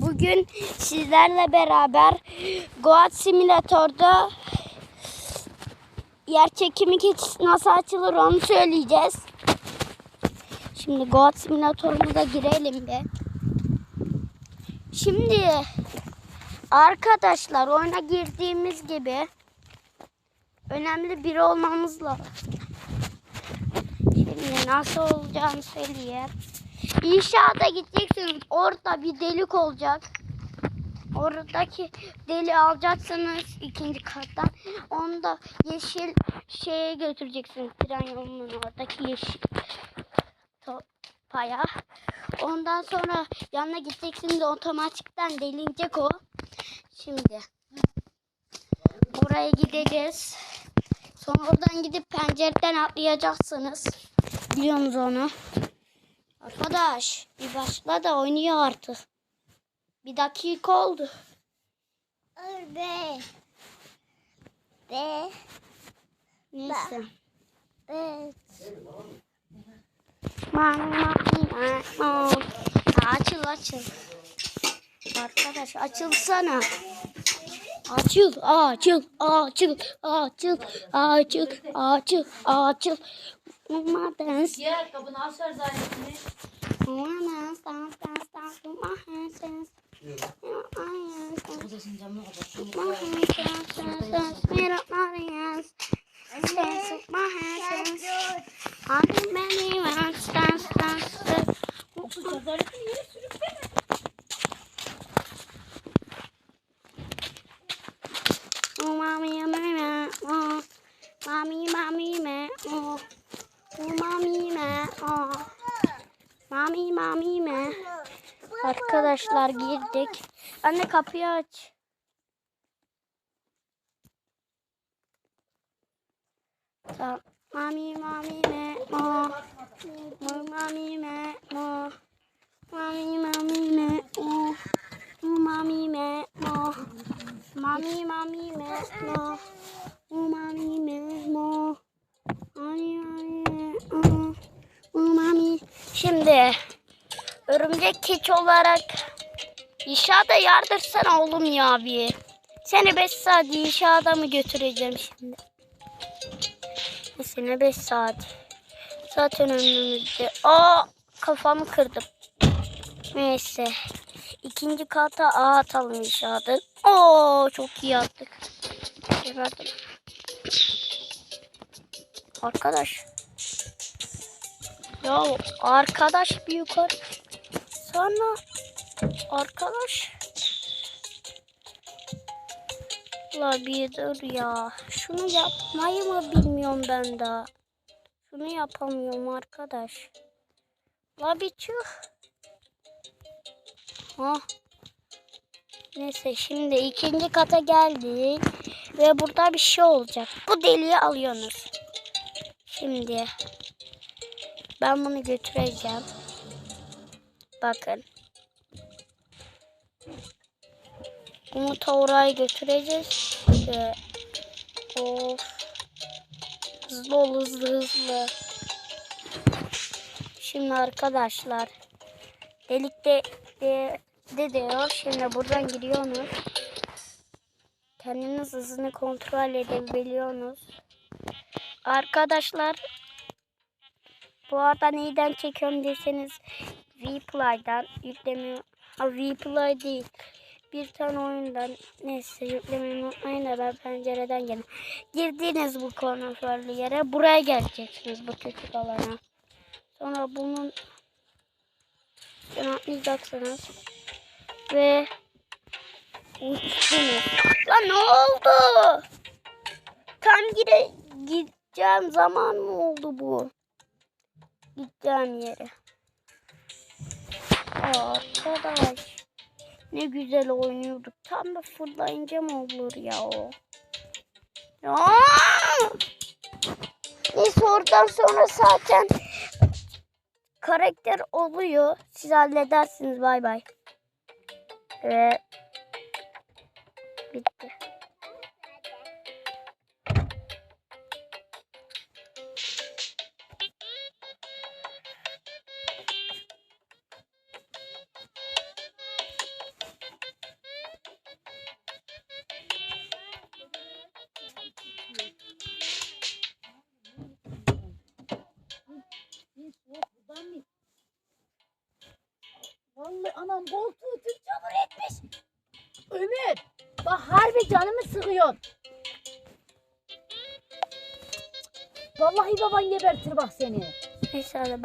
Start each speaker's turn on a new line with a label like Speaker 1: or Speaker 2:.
Speaker 1: Bugün sizlerle beraber Goat Simülatör'de yer çekimi keçisi nasıl açılır onu söyleyeceğiz. Şimdi Goat Simülatör'ümüze girelim bir. Şimdi arkadaşlar oyuna girdiğimiz gibi önemli biri olmamız lazım. Şimdi nasıl olacağını söyleyeyim. İnşaata gideceksiniz. Orada bir delik olacak. Oradaki deli alacaksınız ikinci kattan. Onu da yeşil şeye götüreceksiniz. Tren yolunun oradaki yeşil paya. Ondan sonra yanına gideceksiniz otomatikten delinecek o. Şimdi oraya gideceğiz. Sonra oradan gidip pencereden atlayacaksınız. Biliyorsunuz onu. Arkadaş bir başla da oynuyor artık. Bir dakika oldu.
Speaker 2: Be. Be.
Speaker 1: Neyse. Man. Açıl açıl. Arkadaş açılsana. Açıl, açıl, açıl, açıl, açıl, açıl, açıl. Mama dance.
Speaker 3: Kabını aç ver zannetini.
Speaker 1: Mama dance, dance, dance, dance. My my with my hands. I think many rounds, dance. Oh, mommy, mommy, oh. Mommy, mommy, oh. Mommy, me, oh. Mommy, mommy, me. Arkadaşlar girdik. Anne kapıyı aç. Tamam. Mami, mami, me. Mo, mami, me, mo. Mami, mami, me. Mo, mami, me, mo. Mami, mami, me, mo. Mo, mami, me, mo. Mami, mami, me, mo. Mo, mami. Şimdi örümcek keçi olarak inşaata yardırsana oğlum ya bir. Seni 5 saat inşaata mı götüreceğim şimdi? Sene 5 saat. Zaten önümüzde. Aa kafamı kırdım. Neyse. İkinci kata A atalım inşaatı. Oo çok iyi attık. Arkadaş. Ya arkadaş bir yukarı. Sana arkadaş. La bir dur ya. Şunu yapmayı mı bilmiyorum ben daha. Şunu yapamıyorum arkadaş. La bir çık. Ha. Neyse şimdi ikinci kata geldik. Ve burada bir şey olacak. Bu deliği alıyorsunuz. Şimdi ben bunu götüreceğim. Bakın. Umut'a oraya götüreceğiz. Ve of. Hızlı ol hızlı hızlı. Şimdi arkadaşlar. Delikte de, de diyor. Şimdi buradan giriyorsunuz. Kendiniz hızını kontrol edebiliyorsunuz. Arkadaşlar bu arada neyden çekiyorum deseniz Vplay'dan yükleme ha Vplay değil bir tane oyundan neyse yüklemeyi unutmayın da ben pencereden gelin. Girdiniz bu konforlu yere buraya geleceksiniz bu küçük alana. Sonra bunun atlayacaksınız ve uçtunuz. Lan ne oldu? Tam gire gideceğim zaman mı oldu bu? Gideceğim yere. Arkadaş. Ne güzel oynuyorduk. Tam da fırlayınca mı olur ya o? Ya! Neyse sonra zaten karakter oluyor. Siz halledersiniz. Bay bay. Ve
Speaker 2: Anam koltuğu tüm çamur etmiş. Ömür. Bak harbi canımı sıkıyor. Vallahi baban gebertir bak seni.
Speaker 1: Neyse hadi.